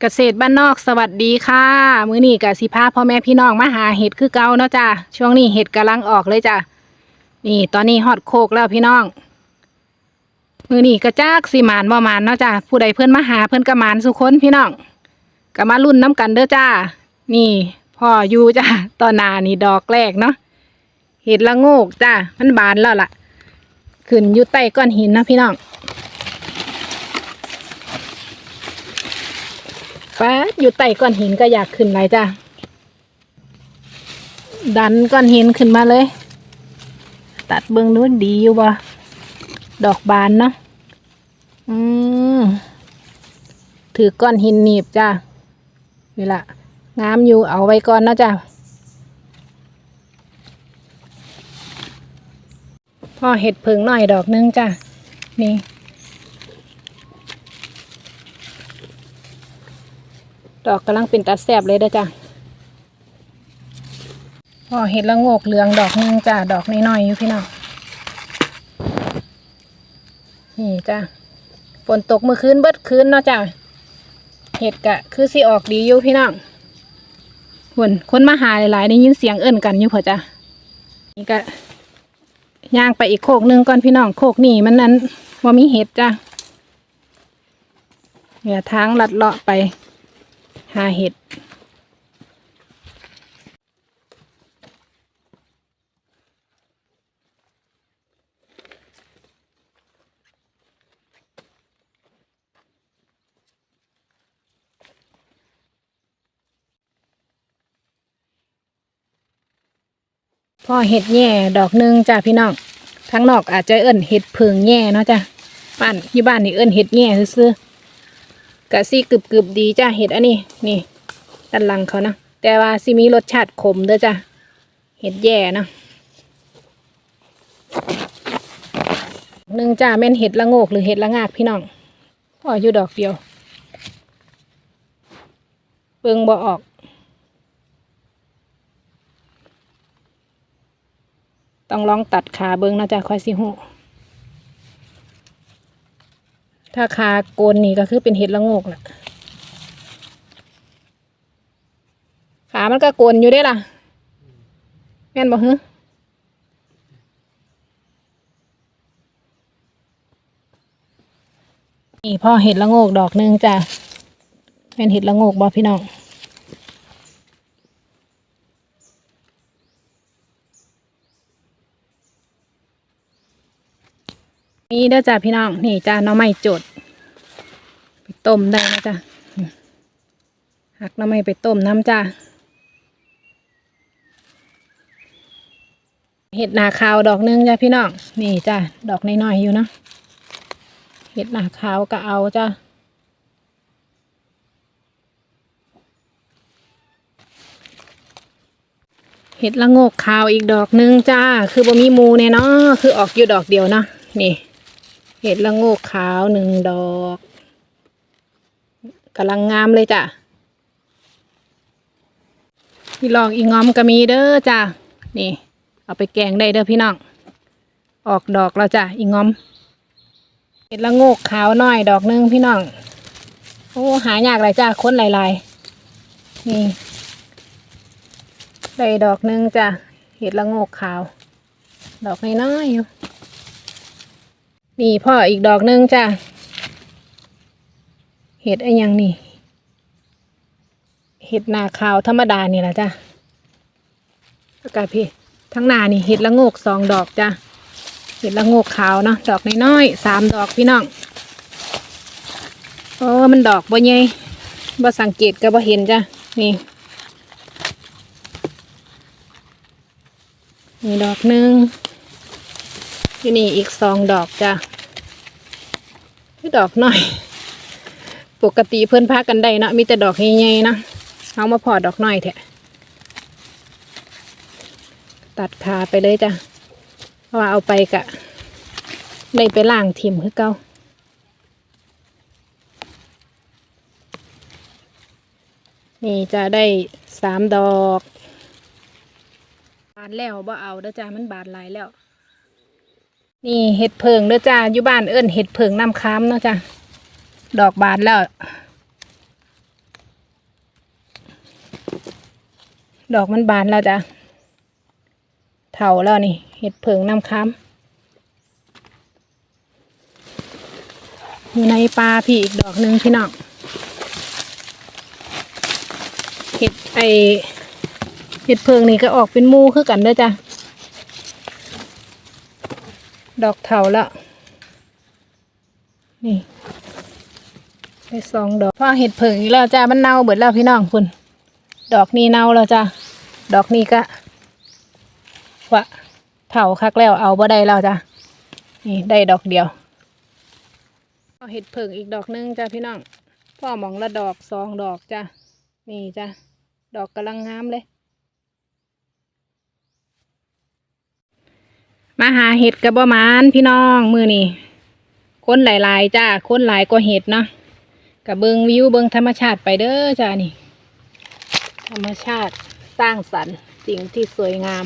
เกษตรบ้านนอกสวัสดีค่ะ มื้อนี้กับสิพาพ่อแม่พี่น้องมาหาเห็ดคือเก่าเนาะจ้ะช่วงนี้เห็ดกำลังออกเลยจ้ะนี่ตอนนี้ฮอดโคกแล้วพี่น้อง มื้อนี้กระจากสิหมานบ่หมานเนาะจ้ะผู้ใดเพิ่อนมาหาเพิ่อนก็หมานสุคนพี่น้องก็มารุ่นน้ำกันเด้อจ้านี่พ่ออยู่จ้ะตอนนานี่ดอกแรกเนาะเห็ดละโงกจ้ะมันบานแล้วล่ะ ขึ้นอยู่ใต้ก้อนหินนะพี่น้อง ป้าด อยู่ใต้ก้อนหินก็อยากขึ้นไรจ้ะ ดันก้อนหินขึ้นมาเลย ตัดเบิ้องนู้นดีอยู่บ่ดอกบานเนาะ อืมถือก้อนหินหนีบจ้ะนี่ละงามอยู่เอาไว้ก่อนนะจ้ะพ่อเห็ดเพิงหน่อยดอกนึงจ้ะ นี่ ดอกกำลังเป็นตัดแสบเลยเด้จ้ะพอเห็ดละโงกเหลืองดอกหนึงจ้ะดอกน้อยๆอยู่พี่น้องนี่จ้ะฝนตกเมื่อคืนเบิดคืนเนาะจ้ะเห็ดกะ คือสิออกดีอยู่พี่น้องหุ่นคนมาหาหลายๆได้ยินเสียงเอิ่นกันอยู่เผื่อจ้ะนี่ก็ย่างไปอีกโคกหนึงก่อนพี่น้องโคกนี่มันนั้นว่ามีเห็ดจ้ะเนี่ยทางลัดเลาะไป หาเห็ดพ่อเห็ดแย่ดอกหนึงจ้ะพี่น้องทั้งนอกอาจจะเอิ้นเห็ดเพิงแย่เนาะจ้ะบ้านอยู่บ้านนี่เอิ้นเห็ดแย่ซื่อ กะซี่กรึบๆดีจ้ะเห็ดอันนี้นี่ด้านหลังเขานะแต่ว่าสิมีรสชาติขมเด้อจ้ะเห็ดแย่เนาะหนึ่งจ้าแม่นเห็ดละโงกหรือเห็ดละงากพี่น้องพ่ออยู่ดอกเดียวเบิ่งบ่ออกต้องลองตัดขาเบิ้งนะจ้ะค่อยสิหู ถ้าขาโกนนี่ก็คือเป็นเห็ดละโงกแหละขามันก็โกนอยู่ได้ล่ะ แม่นบอกฮึนี่พ่อเห็ดละโงกดอกหนึงจ้ะเป็นเห็ดละโงกบอพี่น้อง นี่เด้อจ้ะพี่น้องนี่จ้ะน้อไม้จดไปต้มได้นะจ้ะหักน้อไม้ไปต้มน้ำจ้ะเห็ดหนาขาวดอกหนึงจ้ะพี่น้องนี่จ้ะดอกน้อยๆอยู่เนาะเห็ดหนาขาวก็เอาจ้ะเห็ดละโงกขาวอีกดอกหนึงจ้า คือบ่มีมูเนี่ยเนาะคือออกอยู่ดอกเดียวเนาะนี่ เห็ดละโงกขาวหนึ่งดอกกำลังงามเลยจ้ะพี่ลองอีงอมก็มีเด้อจ้ะนี่ เอาไปแกงได้เด้อพี่น้อง ออกดอกแล้วจ้ะอีงอม เห็ดละโงกขาวน้อยดอกหนึงพี่น้องโอ้หายากเลยจ้ะค้นหลายๆนี่ได้ดอกหนึงจ้ะเห็ดละโงกขาว ดอกน้อยๆอยู่ นี่พ่ออีกดอกหนึงจ้ะเห็ดไอ้ยังนี่ เห็ดนาขาวธรรมดานี่แหละจ้ะแล้วก็พี่ทั้งหนานี่เห็ดละโงกสองดอกจ้ะเห็ดละโงกขาวเนาะดอกน้อยๆสามดอกพี่น้องโอ้มันดอกบ่ใหญ่บ่สังเกตก็บ่เห็นจ้ะนี่นี่ดอกหนึ่งอยู่นี่อีกสองดอกจ้ะ ดอกหน่อย ปกติเพื่อนพากันได้นะมีแต่ดอกใหญ่ๆนะเอามาพอดอกหน่อยแทะตัดขาไปเลยจ้ะเพราะว่าเอาไปกะได้ไปล่างทิมคือเก่านี่จะได้สามดอก บานแล้วบ่เอาเด้อจ้ามันบานหลายแล้ว นี่เห็ดเพิงเด้อจ้าอยู่บ้านเอิ้นเห็ดเพิงน้ำค้ำเนาะจ้าดอกบานแล้ว ดอกมันบานแล้วจ้าเถาแล้วนี่ เห็ดเพิงน้ำค้ำอยู่ในปลาพี่อีกดอกหนึ่งพี่น้องเห็ดไอเห็ดเพิงนี่ก็ออกเป็นมูคือกันเด้อจ้า ดอกเถาแล้วนี่ได้สองดอกพ่อเห็ดเพิงอีกแล้วจ้ามันเน่าเบิดแล้วพี่น้องคุณดอกนี้เน่าแล้วจ้าดอกนี้ก็ว่าเถาคักแล้วเอาบ่ได้แล้วจ้านี่ได้ดอกเดียวเห็ดเพิงอีกดอกหนึงจ้าพี่น้องพ่อมองละดอกสองดอกจ้านี่จ้าดอกกำลังงามเลย มาหาเห็ดกระบอมานพี่น้องมือนี่คนหลายๆจ้าคนหลายกว่าเห็ดเนาะกับเบิงวิวเบิงธรรมชาติไปเด้อจ้านี่ ธรรมชาติสร้างสรรค์สิ่งที่สวยงาม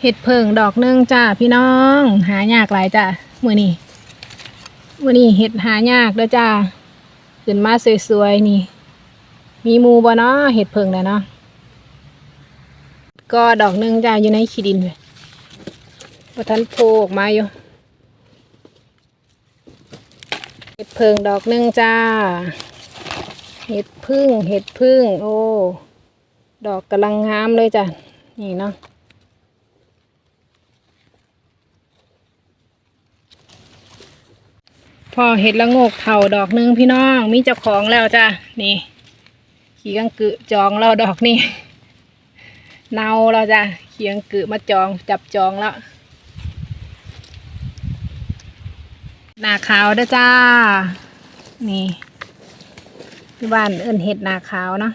เห็ดเพิงดอกหนึงจ้าพี่น้อง หายากหลายจ้ามือนี่มือนี่เห็ดหายากเด้อจ้าขึ้นมาสวยๆนี่ มีมูบ่เนาะเห็ดเพิงนะเนาะก็ดอกหนึงจ้าอยู่ในขี้ดินเลยบ่ทันโผล่ออกมาอยู่เห็ดเพิงดอกหนึงจ้า เห็ดพึ่งเห็ดพึ่ง โอ้ ดอกกำลังงามเลยจ้ะนี่เนาะพอเห็ดละโงกเถาดอกหนึงพี่น้องมีเจ้าของแล้วจ้ะนี่ ขี่กังกึจองเราดอกนี่เนาเราจ้ะขี่กังกึมาจองจับจองแล้วหนาขาวด้จ้า นี่ที่บ้านเอิ้นเห็ดหนาขาวเนาะ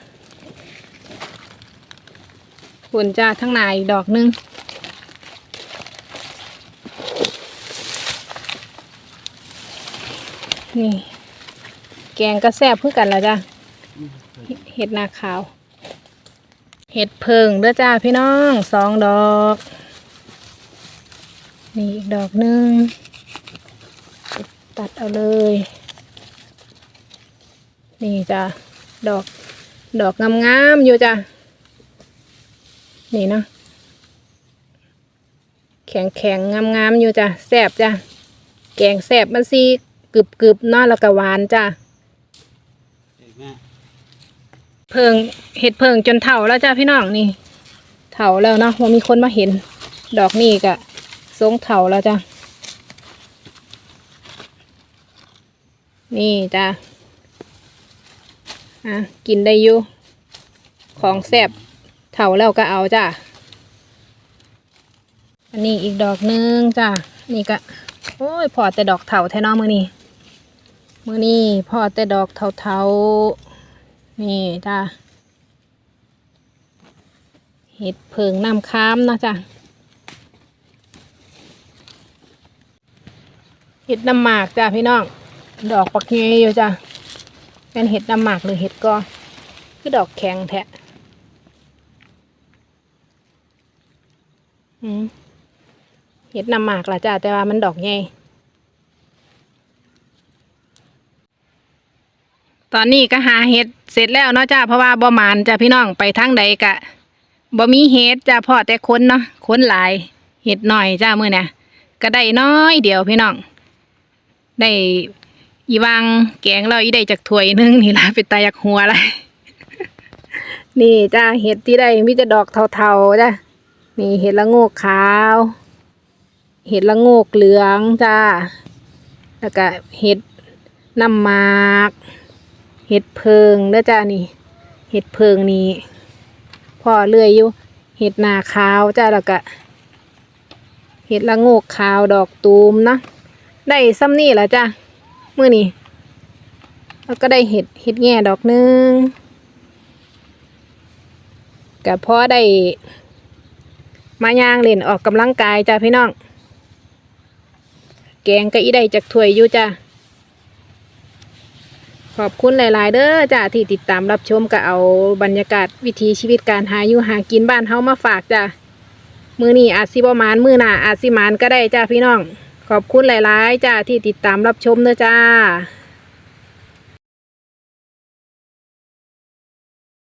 คุณจ้าทั้งหนาอีกดอกหนึงนี่ แกงก็แซ่บเพื่อกันแล้วจ้า เห็ดนาขาว เห็ดเพิงเด้อจ้าพี่น้องสองดอก นี่อีกดอกหนึ่งตัดเอาเลย นี่จ้าดอกดอกงามๆอยู่จ้านี่เนาะแข็งแข็งงามงามๆอยู่จ้าแซ่บจ้าแกงแซ่บมันซีกรึบกรึบๆเนาะแล้วก็หวานจ้า เพิงเห็ดเพิงจนเถาแล้วจ้าพี่น้องนี่ เถาแล้วเนาะว่ามีคนมาเห็น ดอกนี่กะทรงเถาแล้วจ้านี่จ้าอะกินได้อยู่ของแซ่บเถาแล้วก็เอาจ้าอันนี้อีกดอกหนึงจ้านี่ก็โอ้ยพอแต่ดอกเถาแท้น้องมือนี้มือนี้พอแต่ดอกเถาๆ นี่จ้าเห็ดเพิงน้ำค้ามนะจ้ะเห็ดน้ำหมากจ้ะพี่น้อง ดอกปักเงยอยู่จ้ะเป็นเห็ดน้ำหมากหรือเห็ดกอคือดอกแข็งแทะเห็ดน้ำหมากล่ะจ้ะแต่ว่ามันดอกใหญ่ตอนนี้ก็หาเห็ด เสร็จแล้วเนาะจ้าเพราะว่าบ่หมานจ้าพี่น้องไปทางใดกะบ่มีเห็ดจ้าพ่อแต่ค้นเนาะค้นหลายเห็ดหน่อยจ้ามื้อเนี่ยก็ได้น้อยเดียวพี่น้องได้อีวางแกงเราอีได้จากถ้วยนึงนี่ละเป็นตายากหัวเลยนี่จ้าเห็ดที่ได้มีแต่ดอกเทาๆจ้านี่เห็ดละโงกขาว เห็ดละโงกเหลืองจ้าแล้วก็เห็ดน้ำหมาก เห็ดเพิงเด้อจ้านี่ เห็ดเพิงนี่พ่อเลื่อยอยู่ เห็ดนาขาวจ้าแล้วก็เห็ดละโงกขาวดอกตูมนะได้ซ้ำนี่แหละจ้ามื่อนี้แล้วก็ได้เห็ดเห็ดแง่ดอกนึงกับพ่อได้ มายางเล่นออกกำลังกายจ้าพี่น้อง แกงก็อีได้จากถ้วยอยู่จ้า ขอบคุณหลาย ๆ เด้อจ้าที่ติดตามรับชมก็เอาบรรยากาศวิถีชีวิตการหาอยู่หากินบ้านเฮามาฝากจ้ามือนี่อาจสิบมานมือหน้าอาจสิมานก็ได้จ้าพี่น้อง ขอบคุณหลาย ๆ จ้าที่ติดตามรับชมเด้อจ้า